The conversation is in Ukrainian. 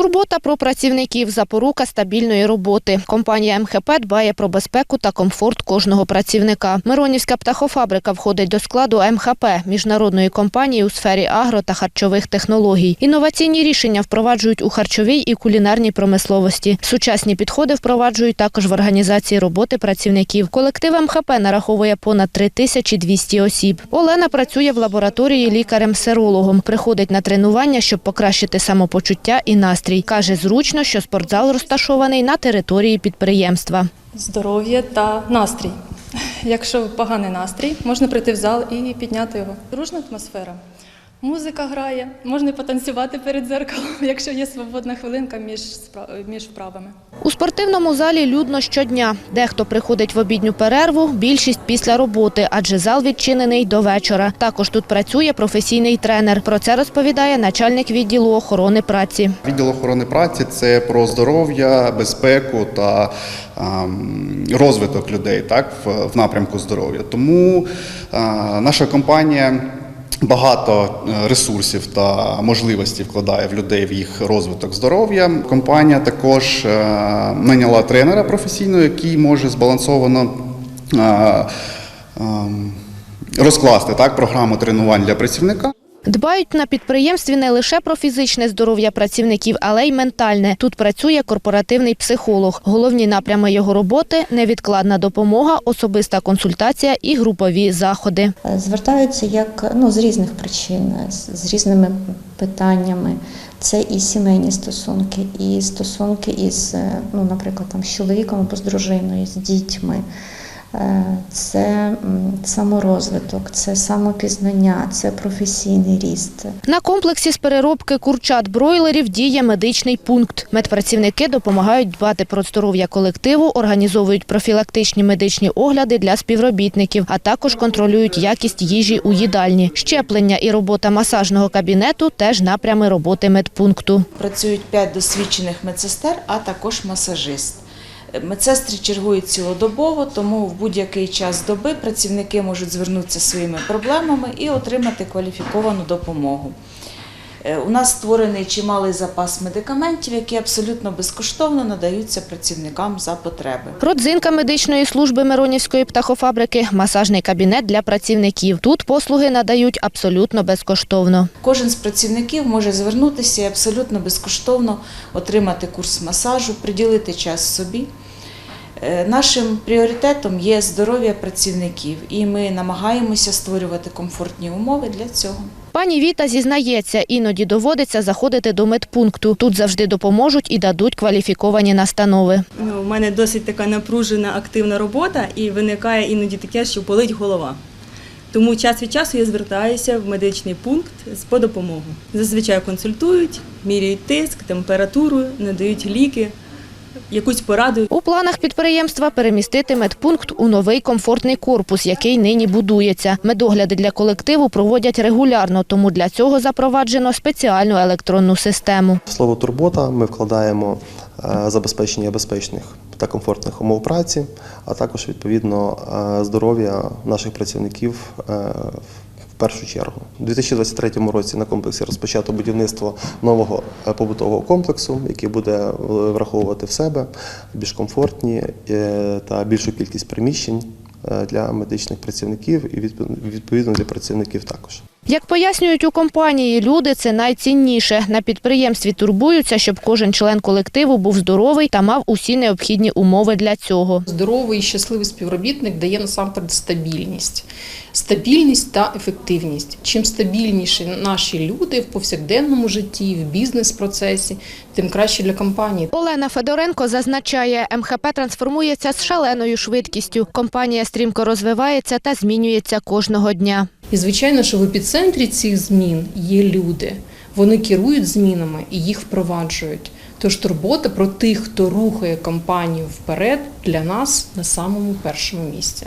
Турбота про працівників запорука стабільної роботи. Компанія МХП дбає про безпеку та комфорт кожного працівника. Миронівська птахофабрика входить до складу МХП міжнародної компанії у сфері агро та харчових технологій. Інноваційні рішення впроваджують у харчовій і кулінарній промисловості. Сучасні підходи впроваджують також в організації роботи працівників. Колектив МХП нараховує понад 3200 осіб. Олена працює в лабораторії лікарем-серологом. Приходить на тренування, щоб покращити самопочуття і настрій. Каже, зручно, що спортзал розташований на території підприємства. здоров'я та настрій. Якщо поганий настрій, можна прийти в зал і підняти його. Дружна атмосфера. Музика грає, можна потанцювати перед дзеркалом, якщо є свободна хвилинка між, між вправами. У спортивному залі людно щодня. Дехто приходить в обідню перерву, більшість після роботи, адже зал відчинений до вечора. Також тут працює професійний тренер. Про це розповідає начальник відділу охорони праці. Відділ охорони праці це про здоров'я, безпеку та ем, розвиток людей так, в, в напрямку здоров'я. Тому е, наша компанія. Багато е, ресурсів та можливостей вкладає в людей в їх розвиток здоров'я. Компанія також е, найняла тренера професійного, який може збалансовано е, ем, розкласти так, програму тренувань для працівника. Дбають на підприємстві не лише про фізичне здоров'я працівників, але й ментальне. Тут працює корпоративний психолог. Головні напрями його роботи невідкладна допомога, особиста консультація і групові заходи. Звертаються як ну, з різних причин, з, з різними питаннями. Це і сімейні стосунки, і стосунки із, е, ну, наприклад, там, з чоловіком або з дружиною, з дітьми. Е, Це саморозвиток, це самопізнання, це професійний ріст. На комплексі з переробки курчат бройлерів діє медичний пункт. Медпрацівники допомагають дбати про здоров'я колективу, організовують профілактичні медичні огляди для співробітників, а також контролюють якість їжі у їдальні. Щеплення і робота масажного кабінету теж напрями роботи медпункту. Працюють 5 досвідчених медсестер, а також масажист. Медсестри чергують цілодобово, тому в будь-який час доби працівники можуть звернутися своїми проблемами і отримати кваліфіковану допомогу. Е, У нас створений чималий запас медикаментів, які абсолютно безкоштовно надаються працівникам за потреби. Родзинка медичної служби Миронівської птахофабрики – масажний кабінет для працівників. Тут послуги надають абсолютно безкоштовно. Кожен з працівників може звернутися і абсолютно безкоштовно отримати курс масажу, приділити час собі. Е, Нашим пріоритетом є здоров'я працівників, і ми намагаємося створювати комфортні умови для цього. Пані Віта зізнається, іноді доводиться заходити до медпункту. Тут завжди допоможуть і дадуть кваліфіковані настанови. Ну, У мене досить така напружена активна робота і виникає іноді таке, що болить голова. Тому час від часу я звертаюся в медичний пункт по допомогу. Зазвичай консультують, міряють тиск, температуру, надають ліки, якусь пораду. У планах підприємства перемістити медпункт у новий комфортний корпус, який нині будується. Медогляди для колективу проводять регулярно, тому для цього запроваджено спеціальну електронну систему. Слово турбота ми вкладаємо е, забезпечення безпечних та комфортних умов праці, а також відповідно е, здоров'я наших працівників е, в першу чергу. У 2023 році на комплексі розпочато будівництво нового е, побутового комплексу, який буде е, враховувати в себе більш комфортні е, та більшу кількість приміщень для медичних працівників і відповідно для працівників також. Як пояснюють у компанії, люди це найцінніше. На підприємстві турбуються, щоб кожен член колективу був здоровий та мав усі необхідні умови для цього. Здоровий і щасливий співробітник дає насамперед стабільність. Стабільність та ефективність. Чим стабільніші наші люди в повсякденному житті, в бізнес-процесі, тим краще для компанії. Олена Федоренко зазначає, МХП трансформується з шаленою швидкістю. Компанія стрімко розвивається та змінюється кожного дня. І звичайно, що в епіцентрі цих змін є люди. Вони керують змінами і їх впроваджують. Тож турбота про тих, хто рухає компанію вперед, для нас на самому першому місці.